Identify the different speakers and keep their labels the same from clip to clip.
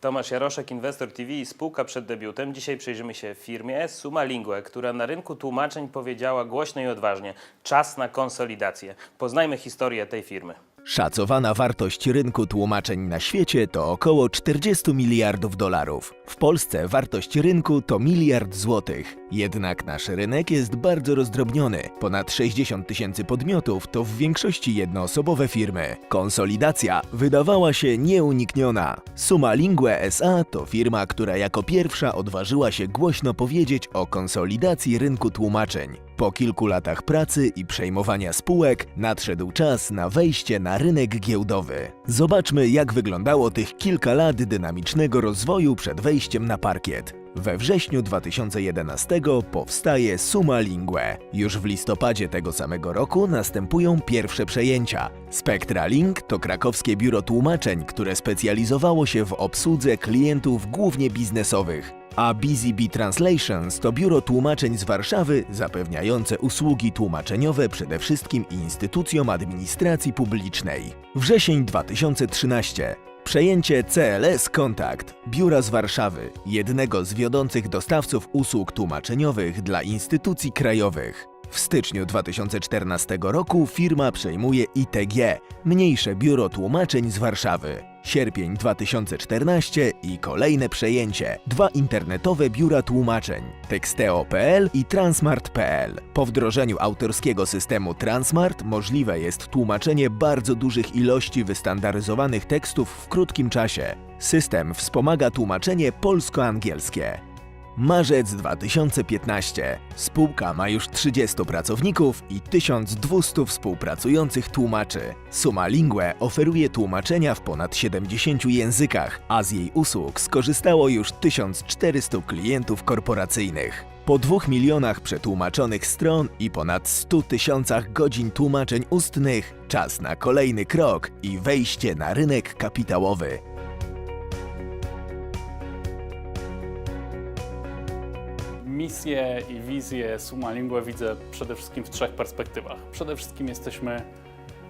Speaker 1: Tomasz Jaroszek, Inwestor TV i spółka przed debiutem. Dzisiaj przyjrzymy się firmie Suma Lingue, która na rynku tłumaczeń powiedziała głośno i odważnie: czas na konsolidację. Poznajmy historię tej firmy.
Speaker 2: Szacowana wartość rynku tłumaczeń na świecie to około 40 miliardów dolarów. W Polsce wartość rynku to miliard złotych. Jednak nasz rynek jest bardzo rozdrobniony. Ponad 60 tysięcy podmiotów to w większości jednoosobowe firmy. Konsolidacja wydawała się nieunikniona. Suma Lingue SA to firma, która jako pierwsza odważyła się głośno powiedzieć o konsolidacji rynku tłumaczeń. Po kilku latach pracy i przejmowania spółek nadszedł czas na wejście na rynek giełdowy. Zobaczmy, jak wyglądało tych kilka lat dynamicznego rozwoju przed wejściem na parkiet. We wrześniu 2011 powstaje Suma Lingue. Już w listopadzie tego samego roku następują pierwsze przejęcia. Spectra Link to krakowskie biuro tłumaczeń, które specjalizowało się w obsłudze klientów głównie biznesowych a BZB Translations to biuro tłumaczeń z Warszawy zapewniające usługi tłumaczeniowe przede wszystkim instytucjom administracji publicznej. Wrzesień 2013. Przejęcie CLS Kontakt, biura z Warszawy, jednego z wiodących dostawców usług tłumaczeniowych dla instytucji krajowych. W styczniu 2014 roku firma przejmuje ITG, mniejsze biuro tłumaczeń z Warszawy. Sierpień 2014 i kolejne przejęcie. Dwa internetowe biura tłumaczeń. Texteo.pl i Transmart.pl. Po wdrożeniu autorskiego systemu Transmart możliwe jest tłumaczenie bardzo dużych ilości wystandaryzowanych tekstów w krótkim czasie. System wspomaga tłumaczenie polsko-angielskie. Marzec 2015. Spółka ma już 30 pracowników i 1200 współpracujących tłumaczy. Suma Lingue oferuje tłumaczenia w ponad 70 językach, a z jej usług skorzystało już 1400 klientów korporacyjnych. Po dwóch milionach przetłumaczonych stron i ponad 100 tysiącach godzin tłumaczeń ustnych, czas na kolejny krok i wejście na rynek kapitałowy.
Speaker 3: Misję i wizję Suma Lingue widzę przede wszystkim w trzech perspektywach. Przede wszystkim jesteśmy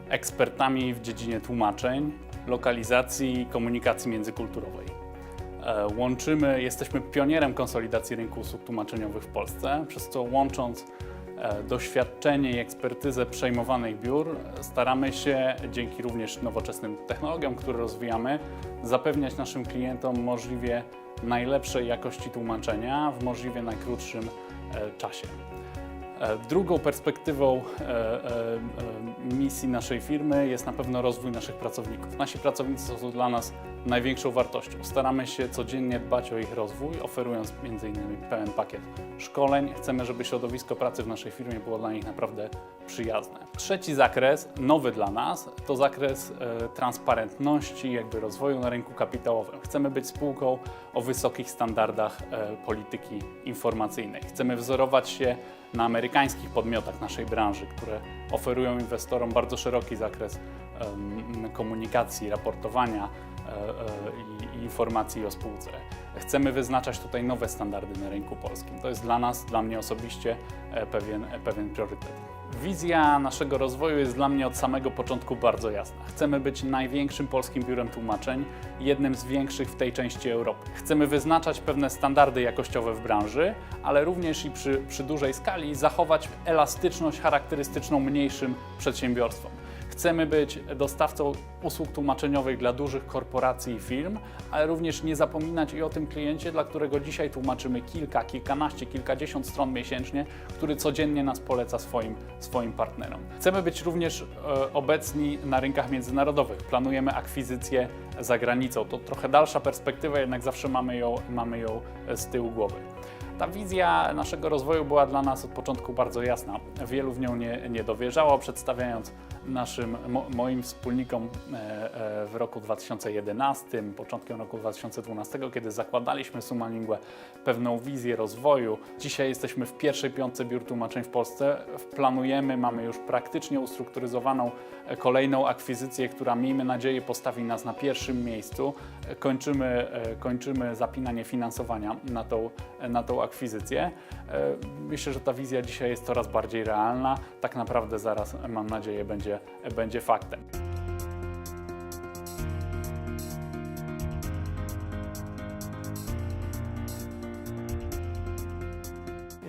Speaker 3: ekspertami w dziedzinie tłumaczeń, lokalizacji i komunikacji międzykulturowej. E, Łączymy, jesteśmy pionierem konsolidacji rynku usług tłumaczeniowych w Polsce, przez co łącząc e, doświadczenie i ekspertyzę przejmowanych biur, staramy się dzięki również nowoczesnym technologiom, które rozwijamy, zapewniać naszym klientom możliwie najlepszej jakości tłumaczenia w możliwie najkrótszym e, czasie. E, Drugą perspektywą e, misji naszej firmy jest na pewno rozwój naszych pracowników. Nasi pracownicy są dla nas największą wartością. Staramy się codziennie dbać o ich rozwój, oferując m.in. pełen pakiet szkoleń. Chcemy, żeby środowisko pracy w naszej firmie było dla nich naprawdę przyjazne. Trzeci zakres, nowy dla nas, to zakres transparentności, jakby rozwoju na rynku kapitałowym. Chcemy być spółką o wysokich standardach e, polityki informacyjnej. Chcemy wzorować się na amerykańskich podmiotach naszej branży, które oferują inwestorom bardzo szeroki zakres komunikacji, raportowania e, e, i, informacji o spółce. Chcemy wyznaczać tutaj nowe standardy na rynku polskim. To jest dla nas, dla mnie osobiście pewien, pewien priorytet. Wizja naszego rozwoju jest dla mnie od samego początku bardzo jasna. Chcemy być największym polskim biurem tłumaczeń, jednym z większych w tej części Europy. Chcemy wyznaczać pewne standardy jakościowe w branży, ale również i przy, przy dużej skali zachować elastyczność charakterystyczną mniejszym przedsiębiorstwom. Chcemy być dostawcą usług tłumaczeniowych dla dużych korporacji i firm, ale również nie zapominać i o tym kliencie, dla którego dzisiaj tłumaczymy kilka, kilkanaście, kilkadziesiąt stron miesięcznie, który codziennie nas poleca swoim, swoim partnerom. Chcemy być również e, obecni na rynkach międzynarodowych. Planujemy akwizycję za granicą. To trochę dalsza perspektywa, jednak zawsze mamy ją, mamy ją e, z tyłu głowy. Ta wizja naszego rozwoju była dla nas od początku bardzo jasna. Wielu w nią nie, nie dowierzało, przedstawiając naszym, mo, moim wspólnikom e, e, w roku 2011, początkiem roku 2012, kiedy zakładaliśmy Lingue pewną wizję rozwoju. Dzisiaj jesteśmy w pierwszej piątce biur tłumaczeń w Polsce. Planujemy, mamy już praktycznie ustrukturyzowaną e, kolejną akwizycję, która miejmy nadzieję postawi nas na pierwszym miejscu. Kończymy, kończymy zapinanie finansowania na tą, na tą akwizycję. Myślę, że ta wizja dzisiaj jest coraz bardziej realna. Tak naprawdę zaraz, mam nadzieję, będzie, będzie, faktem.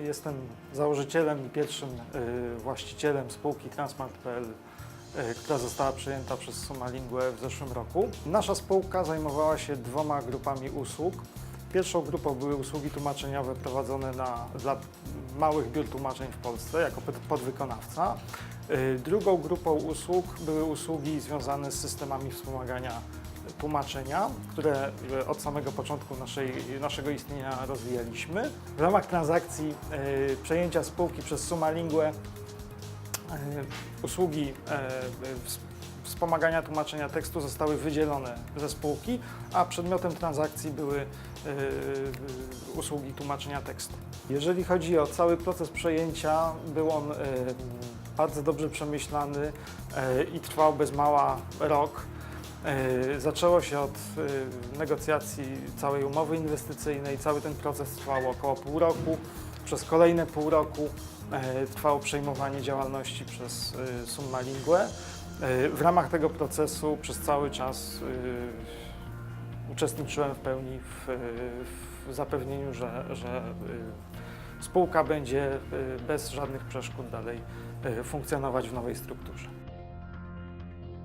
Speaker 4: Jestem założycielem i pierwszym y, właścicielem spółki Transmart.pl y, która została przyjęta przez Sumalingue w zeszłym roku. Nasza spółka zajmowała się dwoma grupami usług. Pierwszą grupą były usługi tłumaczeniowe prowadzone na, dla małych biur tłumaczeń w Polsce jako podwykonawca. Y, Drugą grupą usług były usługi związane z systemami wspomagania tłumaczenia, które y, od samego początku naszej, naszego istnienia rozwijaliśmy. W ramach transakcji y, przejęcia spółki przez Sumalingę y, usługi ws- wspomagania tłumaczenia tekstu zostały wydzielone ze spółki, a przedmiotem transakcji były usługi tłumaczenia tekstu. Jeżeli chodzi o cały proces przejęcia, był on bardzo dobrze przemyślany y, i trwał bez mała rok. E, Zaczęło się od e, negocjacji całej umowy inwestycyjnej. Cały ten proces trwał około pół roku. Przez kolejne pół roku e, trwało przejmowanie działalności przez e, Summa Lingue. E, W ramach tego procesu przez cały czas e, uczestniczyłem w pełni w, e, w zapewnieniu, że, że e, spółka będzie e, bez żadnych przeszkód dalej e, funkcjonować w nowej strukturze.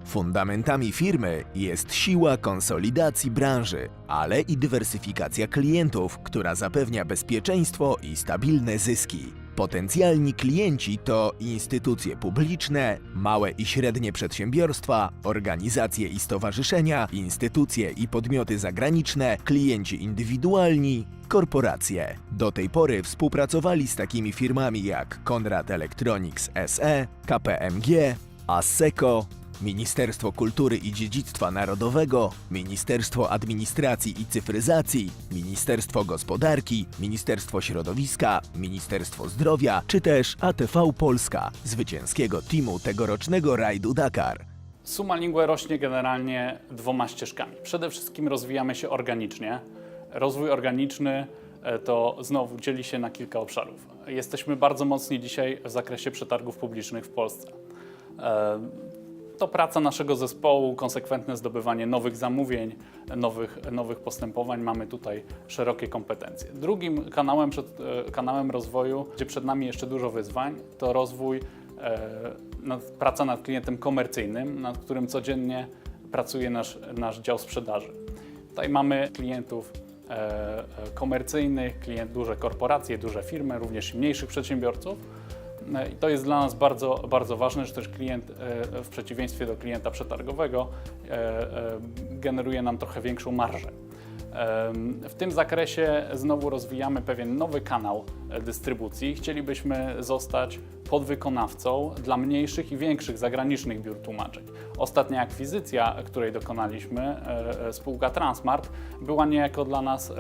Speaker 2: Fundamentami firmy jest siła konsolidacji branży, ale i dywersyfikacja klientów, która zapewnia bezpieczeństwo i stabilne zyski. Potencjalni klienci to instytucje publiczne, małe i średnie przedsiębiorstwa, organizacje i stowarzyszenia, instytucje i podmioty zagraniczne, klienci indywidualni, korporacje. Do tej pory współpracowali z takimi firmami jak Conrad Electronics SE, KPMG, ASECO, Ministerstwo Kultury i Dziedzictwa Narodowego, Ministerstwo Administracji i Cyfryzacji, Ministerstwo Gospodarki, Ministerstwo Środowiska, Ministerstwo Zdrowia, czy też ATV Polska, zwycięskiego teamu tegorocznego rajdu Dakar.
Speaker 3: Suma Lingue rośnie generalnie dwoma ścieżkami. Przede wszystkim rozwijamy się organicznie. Rozwój organiczny e, to znowu dzieli się na kilka obszarów. Jesteśmy bardzo mocni dzisiaj w zakresie przetargów publicznych w Polsce. E, To praca naszego zespołu, konsekwentne zdobywanie nowych zamówień, nowych, nowych postępowań. Mamy tutaj szerokie kompetencje. Drugim kanałem, przed, e, kanałem rozwoju, gdzie przed nami jeszcze dużo wyzwań, to rozwój, nad, praca nad klientem komercyjnym, nad którym codziennie pracuje nasz, nasz dział sprzedaży. Tutaj mamy klientów komercyjnych, klient, duże korporacje, duże firmy, również mniejszych przedsiębiorców. E, I to jest dla nas bardzo, bardzo ważne, że też klient e, w przeciwieństwie do klienta przetargowego e, e, generuje nam trochę większą marżę. W tym zakresie znowu rozwijamy pewien nowy kanał e, dystrybucji. Chcielibyśmy zostać podwykonawcą dla mniejszych i większych zagranicznych biur tłumaczeń. Ostatnia akwizycja, której dokonaliśmy, e, e, spółka Transmart, była niejako dla nas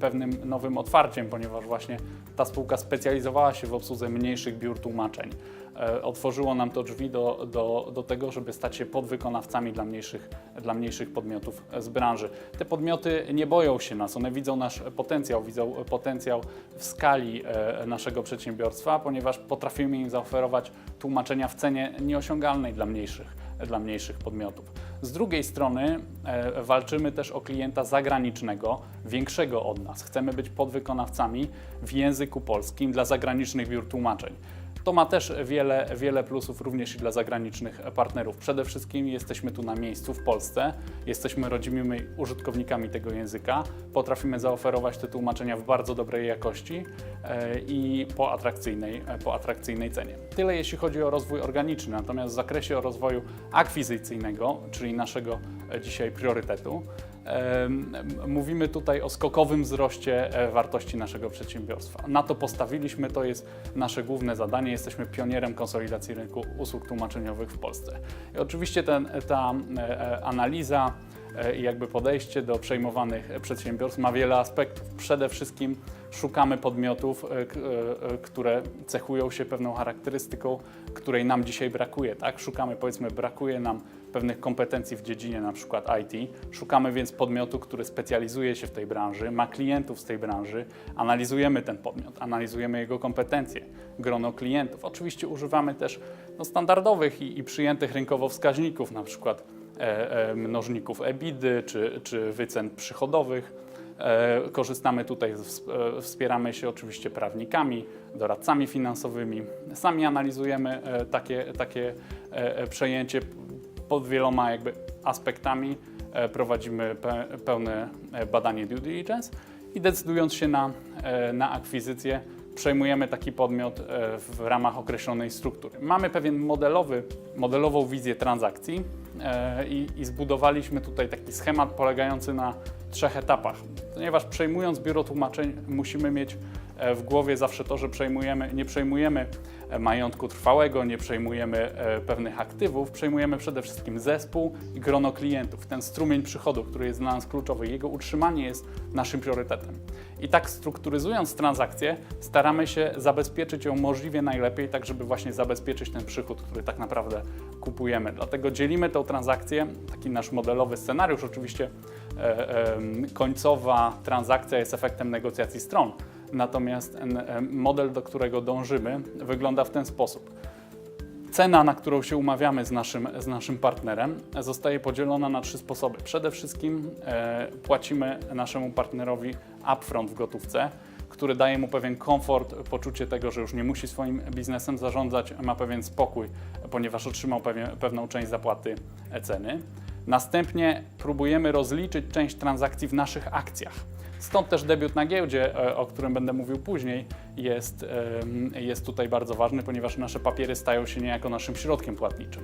Speaker 3: pewnym nowym otwarciem, ponieważ właśnie ta spółka specjalizowała się w obsłudze mniejszych biur tłumaczeń. E, Otworzyło nam to drzwi do, do, do tego, żeby stać się podwykonawcami dla mniejszych, dla mniejszych podmiotów z branży. Te podmioty nie boją się nas, one widzą nasz potencjał, widzą potencjał w skali e, naszego przedsiębiorstwa, ponieważ potrafimy im zaoferować tłumaczenia w cenie nieosiągalnej dla mniejszych, dla mniejszych podmiotów. Z drugiej strony e, walczymy też o klienta zagranicznego, większego od nas. Chcemy być podwykonawcami w języku polskim dla zagranicznych biur tłumaczeń. To ma też wiele, wiele plusów również i dla zagranicznych partnerów. Przede wszystkim jesteśmy tu na miejscu w Polsce, jesteśmy rodzimymi użytkownikami tego języka, potrafimy zaoferować te tłumaczenia w bardzo dobrej jakości e, i po atrakcyjnej, e, po atrakcyjnej cenie. Tyle jeśli chodzi o rozwój organiczny, natomiast w zakresie rozwoju akwizycyjnego, czyli naszego e, dzisiaj priorytetu, Mówimy tutaj o skokowym wzroście e, wartości naszego przedsiębiorstwa. Na to postawiliśmy, to jest nasze główne zadanie. Jesteśmy pionierem konsolidacji rynku usług tłumaczeniowych w Polsce. I oczywiście ten, ta e, e, analiza i jakby podejście do przejmowanych przedsiębiorstw ma wiele aspektów. Przede wszystkim szukamy podmiotów, e, e, e, które cechują się pewną charakterystyką, której nam dzisiaj brakuje. Tak? Szukamy, powiedzmy, brakuje nam pewnych kompetencji w dziedzinie na przykład IT. Szukamy więc podmiotu, który specjalizuje się w tej branży, ma klientów z tej branży, analizujemy ten podmiot, analizujemy jego kompetencje, grono klientów. Oczywiście używamy też no, standardowych i, i przyjętych rynkowo wskaźników, na przykład e, e, mnożników EBIDY czy, czy wycen przychodowych. E, Korzystamy tutaj, e, wspieramy się oczywiście prawnikami, doradcami finansowymi. Sami analizujemy e, takie, takie przejęcie pod wieloma jakby aspektami. Prowadzimy pe, pełne badanie due diligence i decydując się na, na akwizycję, przejmujemy taki podmiot w ramach określonej struktury. Mamy pewien modelowy, modelową wizję transakcji i, i zbudowaliśmy tutaj taki schemat polegający na trzech etapach. Ponieważ przejmując biuro tłumaczeń, musimy mieć e, w głowie zawsze to, że przejmujemy, nie przejmujemy majątku trwałego, nie przejmujemy e, pewnych aktywów, przejmujemy przede wszystkim zespół i grono klientów. Ten strumień przychodu, który jest dla nas kluczowy, jego utrzymanie jest naszym priorytetem. I tak strukturyzując transakcję, staramy się zabezpieczyć ją możliwie najlepiej, tak żeby właśnie zabezpieczyć ten przychód, który tak naprawdę kupujemy. Dlatego dzielimy tę transakcję, taki nasz modelowy scenariusz, oczywiście e, em, końcowa transakcja jest efektem negocjacji stron. Natomiast model, do którego dążymy, wygląda w ten sposób. Cena, na którą się umawiamy z naszym, z naszym partnerem, zostaje podzielona na trzy sposoby. Przede wszystkim e, płacimy naszemu partnerowi upfront w gotówce, który daje mu pewien komfort, poczucie tego, że już nie musi swoim biznesem zarządzać, ma pewien spokój, ponieważ otrzymał pewien, pewną część zapłaty e, ceny. Następnie próbujemy rozliczyć część transakcji w naszych akcjach. Stąd też debiut na giełdzie, e, o którym będę mówił później, jest, jest tutaj bardzo ważny, ponieważ nasze papiery stają się niejako naszym środkiem płatniczym.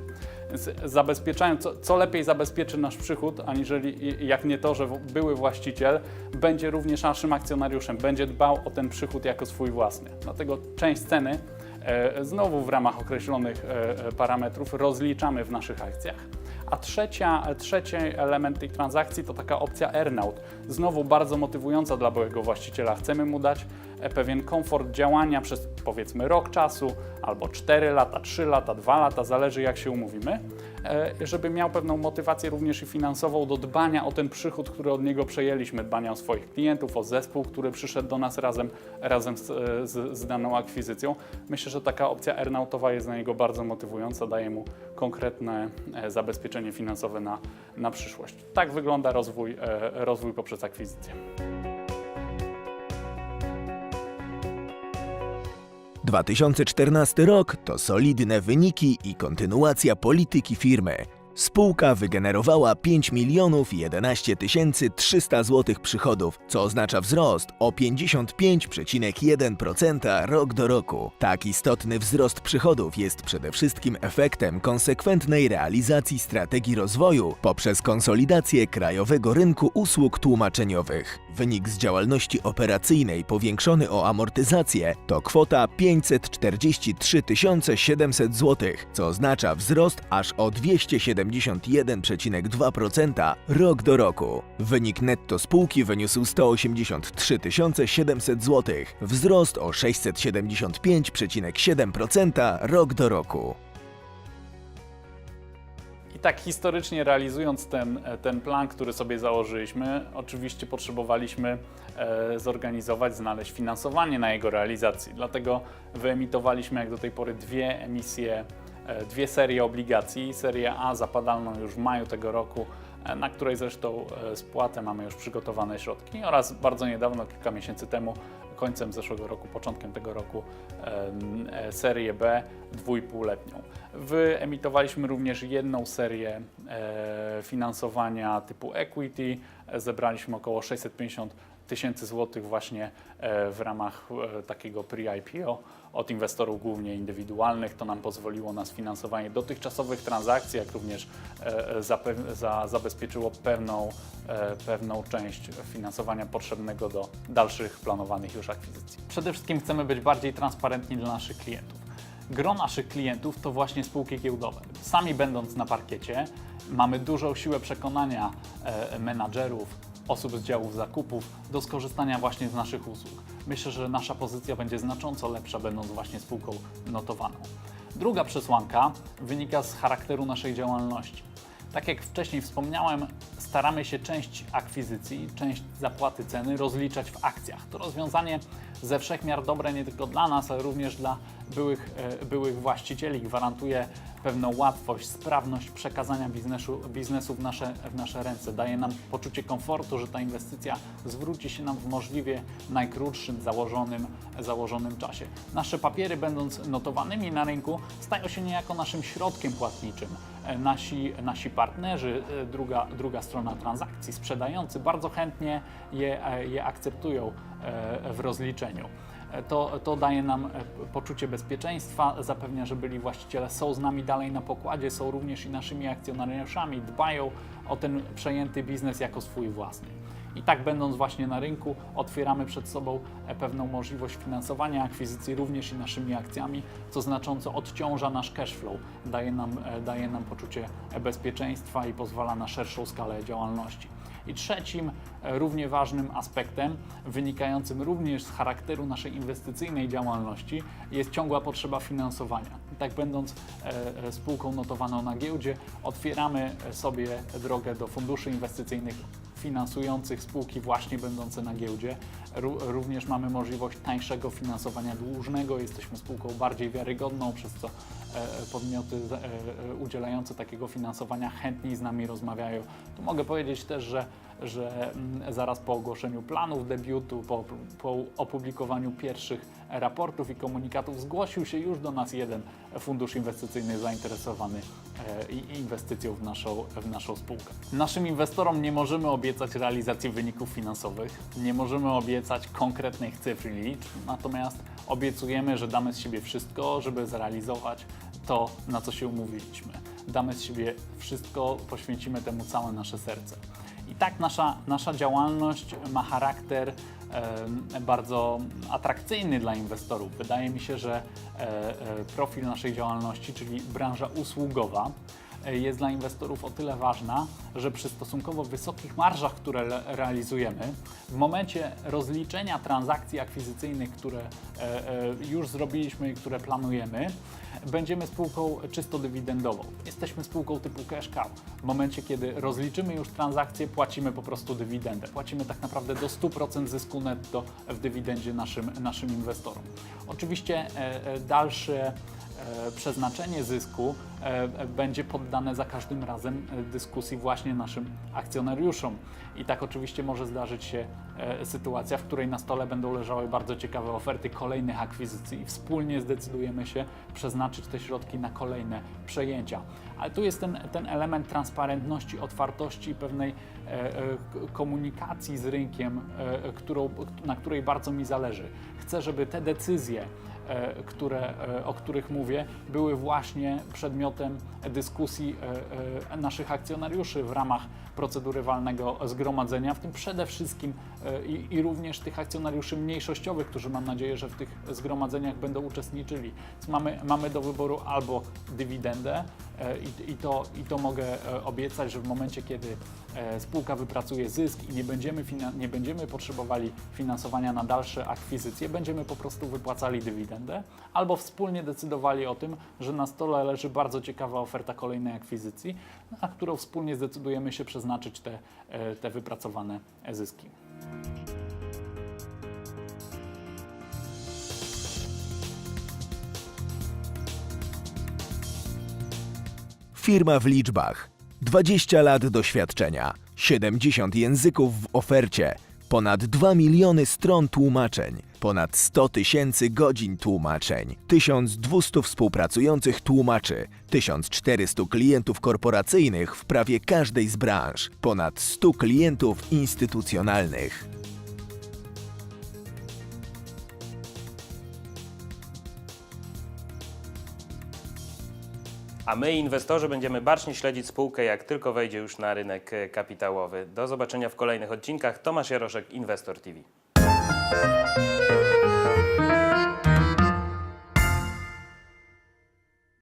Speaker 3: Więc zabezpieczają, co, co lepiej zabezpieczy nasz przychód, aniżeli jak nie to, że były właściciel będzie również naszym akcjonariuszem, będzie dbał o ten przychód jako swój własny. Dlatego część ceny e, znowu w ramach określonych e, parametrów rozliczamy w naszych akcjach. A trzecia, trzeci element tej transakcji to taka opcja earnout. Znowu bardzo motywująca dla byłego właściciela. Chcemy mu dać pewien komfort działania przez powiedzmy rok czasu, albo 4 lata, 3 lata, 2 lata, zależy jak się umówimy, e, żeby miał pewną motywację również i finansową do dbania o ten przychód, który od niego przejęliśmy, dbania o swoich klientów, o zespół, który przyszedł do nas razem, razem z, e, z, z daną akwizycją. Myślę, że taka opcja earnoutowa jest dla niego bardzo motywująca, daje mu konkretne e, zabezpieczenie finansowe na, na przyszłość. Tak wygląda rozwój, e, rozwój poprzez akwizycję.
Speaker 2: 2014 rok to solidne wyniki i kontynuacja polityki firmy. Spółka wygenerowała 5 milionów 11 tysięcy 300 złotych przychodów, co oznacza wzrost o 55,1% rok do roku. Tak istotny wzrost przychodów jest przede wszystkim efektem konsekwentnej realizacji strategii rozwoju poprzez konsolidację krajowego rynku usług tłumaczeniowych. Wynik z działalności operacyjnej powiększony o amortyzację to kwota 543 700 zł, co oznacza wzrost aż o 271,2% rok do roku. Wynik netto spółki wyniósł 183 700 zł, wzrost o 675,7% rok do roku.
Speaker 3: I tak historycznie realizując ten, ten plan, który sobie założyliśmy, oczywiście potrzebowaliśmy e, zorganizować, znaleźć finansowanie na jego realizacji. Dlatego wyemitowaliśmy jak do tej pory dwie emisje, e, dwie serie obligacji. Serię A zapadalną już w maju tego roku, e, na której zresztą e, spłatę mamy już przygotowane środki oraz bardzo niedawno, kilka miesięcy temu, końcem zeszłego roku, początkiem tego roku e, serię B dwójpółletnią. Wyemitowaliśmy również jedną serię e, finansowania typu equity. Zebraliśmy około 650 tysięcy złotych właśnie e, w ramach e, takiego pre-IPO od inwestorów głównie indywidualnych. To nam pozwoliło na sfinansowanie dotychczasowych transakcji, jak również e, zabezpieczyło pewną, pewną część finansowania potrzebnego do dalszych planowanych już akwizycji. Przede wszystkim chcemy być bardziej transparentni dla naszych klientów. Gro naszych klientów to właśnie spółki giełdowe. Sami będąc na parkiecie, mamy dużą siłę przekonania menadżerów, osób z działów zakupów do skorzystania właśnie z naszych usług. Myślę, że nasza pozycja będzie znacząco lepsza, będąc właśnie spółką notowaną. Druga przesłanka wynika z charakteru naszej działalności. Tak jak wcześniej wspomniałem, staramy się część akwizycji, część zapłaty ceny rozliczać w akcjach. To rozwiązanie ze wszechmiar dobre nie tylko dla nas, ale również dla byłych, e, byłych właścicieli. Gwarantuje pewną łatwość, sprawność przekazania biznesu, biznesu w, nasze, w nasze ręce. Daje nam poczucie komfortu, że ta inwestycja zwróci się nam w możliwie najkrótszym założonym, założonym czasie. Nasze papiery, będąc notowanymi na rynku, stają się niejako naszym środkiem płatniczym. E, Nasi, nasi partnerzy, e, druga, druga strona transakcji, sprzedający, bardzo chętnie je, je akceptują w rozliczeniu. To, to daje nam e, poczucie bezpieczeństwa, zapewnia, że byli właściciele są z nami dalej na pokładzie, są również i naszymi akcjonariuszami, dbają o ten przejęty biznes jako swój własny. I tak będąc właśnie na rynku, otwieramy przed sobą e, pewną możliwość finansowania akwizycji również i naszymi akcjami, co znacząco odciąża nasz cash flow, daje nam, e, daje nam poczucie bezpieczeństwa i pozwala na szerszą skalę działalności. I trzecim, e, równie ważnym aspektem, wynikającym również z charakteru naszej inwestycyjnej działalności, jest ciągła potrzeba finansowania. Tak będąc e, e, spółką notowaną na giełdzie, otwieramy sobie drogę do funduszy inwestycyjnych finansujących spółki właśnie będące na giełdzie. Ró- Również mamy możliwość tańszego finansowania dłużnego. Jesteśmy spółką bardziej wiarygodną, przez co podmioty z- e, e, udzielające takiego finansowania chętniej z nami rozmawiają. Tu mogę powiedzieć też, że, że mm, zaraz po ogłoszeniu planów debiutu, po, po opublikowaniu pierwszych raportów i komunikatów zgłosił się już do nas jeden fundusz inwestycyjny zainteresowany e, inwestycją w naszą, w naszą spółkę. Naszym inwestorom nie możemy obiecać realizacji wyników finansowych, nie możemy obiecać konkretnych cyfr i liczb, natomiast obiecujemy, że damy z siebie wszystko, żeby zrealizować to, na co się umówiliśmy. Damy z siebie wszystko, poświęcimy temu całe nasze serce. I tak nasza, nasza działalność ma charakter bardzo atrakcyjny dla inwestorów. Wydaje mi się, że e, e, profil naszej działalności, czyli branża usługowa, e, jest dla inwestorów o tyle ważna, że przy stosunkowo wysokich marżach, które realizujemy, w momencie rozliczenia transakcji akwizycyjnych, które już zrobiliśmy i które planujemy, będziemy spółką czysto dywidendową. Jesteśmy spółką typu cash cow. W momencie, kiedy rozliczymy już transakcję, płacimy po prostu dywidendę. Płacimy tak naprawdę do 100% zysku netto w dywidendzie naszym, naszym inwestorom. Oczywiście e, e, dalsze e, przeznaczenie zysku będzie poddane za każdym razem dyskusji właśnie naszym akcjonariuszom. I tak oczywiście może zdarzyć się sytuacja, w której na stole będą leżały bardzo ciekawe oferty kolejnych akwizycji i wspólnie zdecydujemy się przeznaczyć te środki na kolejne przejęcia. Ale tu jest ten, ten element transparentności, otwartości i pewnej e, e, komunikacji z rynkiem, e, którą, na której bardzo mi zależy. Chcę, żeby te decyzje, e, które, e, o których mówię, były właśnie przedmiotem dyskusji e, e, naszych akcjonariuszy w ramach procedury walnego zgromadzenia, w tym przede wszystkim e, i, i również tych akcjonariuszy mniejszościowych, którzy mam nadzieję, że w tych zgromadzeniach będą uczestniczyli. Więc mamy, mamy do wyboru albo dywidendę e, i, i, to, i to mogę e, obiecać, że w momencie, kiedy e, spółka wypracuje zysk i nie będziemy, nie będziemy potrzebowali finansowania na dalsze akwizycje, będziemy po prostu wypłacali dywidendę, albo wspólnie decydowali o tym, że na stole leży bardzo ciekawa oferta kolejnej akwizycji, na którą wspólnie zdecydujemy się przeznaczyć te, e, te wypracowane zyski.
Speaker 2: Firma w liczbach. 20 lat doświadczenia, 70 języków w ofercie, ponad 2 miliony stron tłumaczeń, ponad 100 tysięcy godzin tłumaczeń, 1200 współpracujących tłumaczy, 1400 klientów korporacyjnych w prawie każdej z branż, ponad 100 klientów instytucjonalnych.
Speaker 1: A my, inwestorzy, będziemy bacznie śledzić spółkę, jak tylko wejdzie już na rynek e, kapitałowy. Do zobaczenia w kolejnych odcinkach. Tomasz Jaroszek, Inwestor TV.